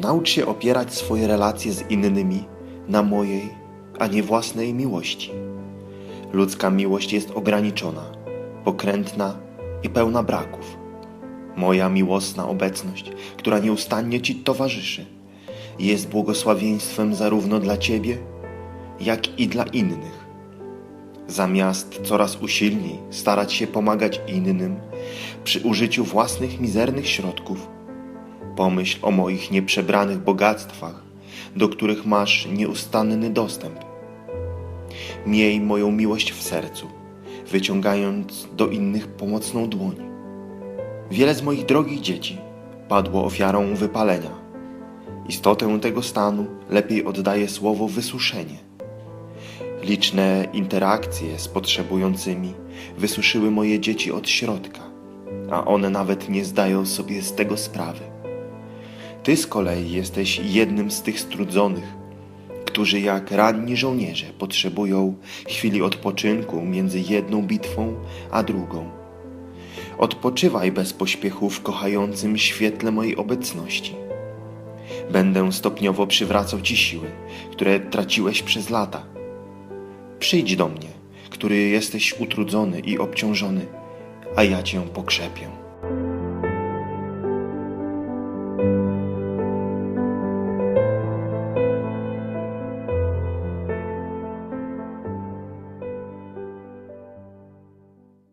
Naucz się opierać swoje relacje z innymi na mojej, a nie własnej miłości. Ludzka miłość jest ograniczona, pokrętna i pełna braków. Moja miłosna obecność, która nieustannie Ci towarzyszy, jest błogosławieństwem zarówno dla Ciebie, jak i dla innych. Zamiast coraz usilniej starać się pomagać innym przy użyciu własnych mizernych środków, pomyśl o moich nieprzebranych bogactwach, do których masz nieustanny dostęp. Miej moją miłość w sercu, wyciągając do innych pomocną dłoń. Wiele z moich drogich dzieci padło ofiarą wypalenia. Istotę tego stanu lepiej oddaje słowo wysuszenie. Liczne interakcje z potrzebującymi wysuszyły moje dzieci od środka, a one nawet nie zdają sobie z tego sprawy. Ty z kolei jesteś jednym z tych strudzonych, którzy jak ranni żołnierze potrzebują chwili odpoczynku między jedną bitwą a drugą. Odpoczywaj bez pośpiechu w kochającym świetle mojej obecności. Będę stopniowo przywracał ci siły, które traciłeś przez lata. Przyjdź do mnie, który jesteś utrudzony i obciążony, a ja cię pokrzepię.